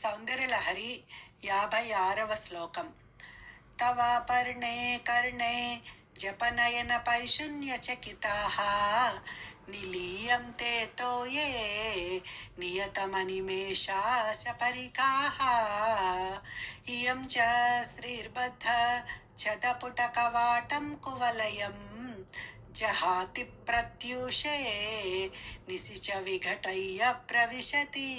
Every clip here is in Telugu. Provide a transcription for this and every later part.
सौन्दर्यलहरी याभै आरव श्लोकं तवापर्णे कर्णे जपनयनपैशून्यचकिताः निलीयन्ते तो ये नियतमनिमेषाशपरिकाः। इयं च श्रीर्बद्ध छदपुटकवाटं कुवलयं। जहाति प्रत्युषे निशिच विघटय्य प्रविशति।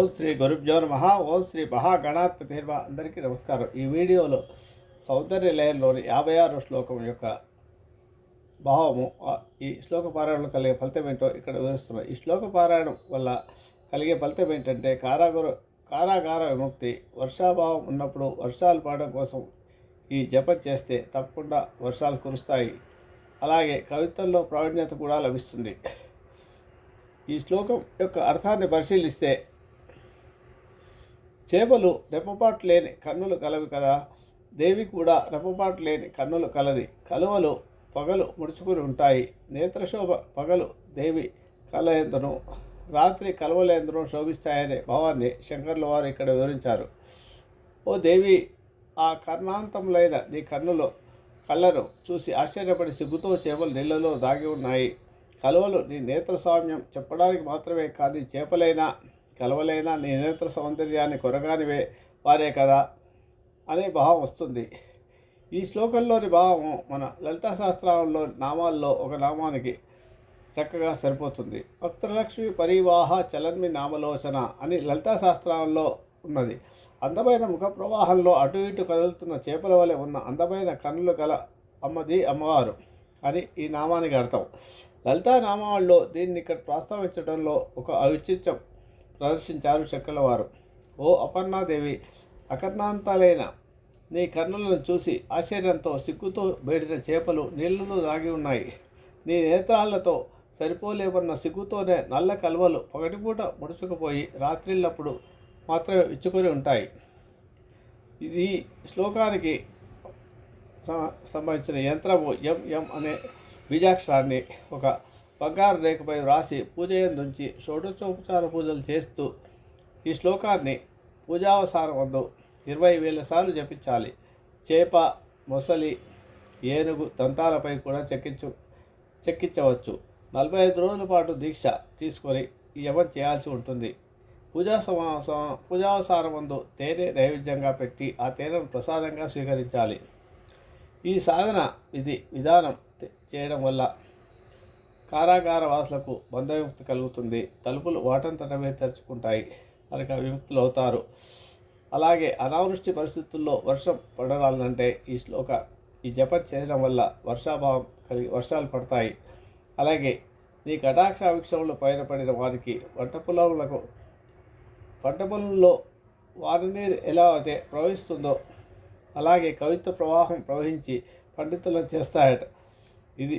ఓం శ్రీ గురుభ్యో నమ. ఓం శ్రీ మహాగణాధిపతి నమః అందరికీ నమస్కారం. ఈ వీడియోలో సౌందర్య లయంలోని యాభై ఆరు శ్లోకం యొక్క భావము ఈ శ్లోక పారాయణం కలిగే ఫలితం ఏంటో ఇక్కడ వివరిస్తున్నాం. ఈ శ్లోక పారాయణం వల్ల కలిగే ఫలితం ఏంటంటే కారాగార కారాగార విముక్తి వర్షాభావం ఉన్నప్పుడు వర్షాలు పడడం కోసం ఈ జపం చేస్తే తప్పకుండా వర్షాలు కురుస్తాయి. అలాగే కవిత్వంలో ప్రావీణ్యత కూడా లభిస్తుంది. ఈ శ్లోకం యొక్క అర్థాన్ని పరిశీలిస్తే చేపలు రెప్పపాటు లేని కన్నులు కలవి కదా దేవి కూడా రెప్పపాటు లేని కన్నులు కలది. కలువలు పగలు ముడుచుకుని ఉంటాయి. నేత్రశోభ పగలు దేవి కలయందును రాత్రి కలవలేందును శోభిస్తాయనే భావాన్ని శంకర్ల వారు ఇక్కడ వివరించారు. ఓ దేవి ఆ కర్ణాంతములైన నీ కన్నులో కళ్ళను చూసి ఆశ్చర్యపడి సిగ్గుతో చేపలు నీళ్ళలో దాగి ఉన్నాయి. కలువలు నీ నేత్ర స్వామ్యం చెప్పడానికి మాత్రమే కానీ చేపలైనా కలవలేనా? నీ సౌందర్యాన్ని కొరగానివే వారే కదా అనే భావం వస్తుంది. ఈ శ్లోకంలోని భావం మన లలితా శాస్త్రంలో నామాల్లో ఒక నామానికి చక్కగా సరిపోతుంది. భక్తలక్ష్మి పరివాహ చలన్మి నామలోచన అని లలితా శాస్త్రంలో ఉన్నది. అందమైన ముఖ ప్రవాహంలో అటు ఇటు కదులుతున్న చేపల వలె ఉన్న అందమైన కన్నులు గల అమ్మది అమ్మవారు అని ఈ నామానికి అర్థం. లలితా నామాల్లో దీన్ని ఇక్కడ ప్రస్తావించడంలో ఒక ఔచిత్యం ప్రదర్శించారు శంకర్ల ఓ అపర్ణాదేవి అకర్ణాంతాలైన నీ కర్ణులను చూసి ఆశ్చర్యంతో సిగ్గుతో బేడిన చేపలు నీళ్ళలో దాగి ఉన్నాయి. నీ నేత్రాలతో సరిపోలేవన్న సిగ్గుతోనే నల్ల కలువలు పగటిపూట ముడుచుకుపోయి రాత్రిళ్ళప్పుడు మాత్రమే ఇచ్చుకొని ఉంటాయి. ఇది శ్లోకానికి సంబంధించిన యంత్రము ఎం ఎం అనే బీజాక్షరాన్ని ఒక బంగారు రేఖపై వ్రాసి పూజ నుంచి షోడచోపచార పూజలు చేస్తూ ఈ శ్లోకాన్ని పూజావసానం వందు ఇరవై వేల సార్లు జపించాలి. చేప మొసలి ఏనుగు దంతాలపై కూడా చెక్కించు చెక్కించవచ్చు. నలభై ఐదు రోజుల పాటు దీక్ష తీసుకొని ఈ యమం చేయాల్సి ఉంటుంది. పూజా సమా సమ- పూజావసానం ముందు తేనె నైవేద్యంగా పెట్టి ఆ తేనెను ప్రసాదంగా స్వీకరించాలి. ఈ సాధన ఇది విధానం చేయడం వల్ల కారాగార వాసులకు బంధవిముక్తి కలుగుతుంది. తలుపులు వాటంతటవే తెరుచుకుంటాయి. కనుక విముక్తులు అవుతారు. అలాగే అనావృష్టి పరిస్థితుల్లో వర్షం పడాలంటే ఈ శ్లోక ఈ జపం చేయడం వల్ల వర్షాభావం కలిగి వర్షాలు పడతాయి. అలాగే నీ కటాక్ష విక్షములు పైన పడిన వారికి వంట పొలములకు పంట పొలంలో వారి నీరు ఎలా అయితే ప్రవహిస్తుందో అలాగే కవిత్వ ప్రవాహం ప్రవహించి పండితులను చేస్తాయట. ఇది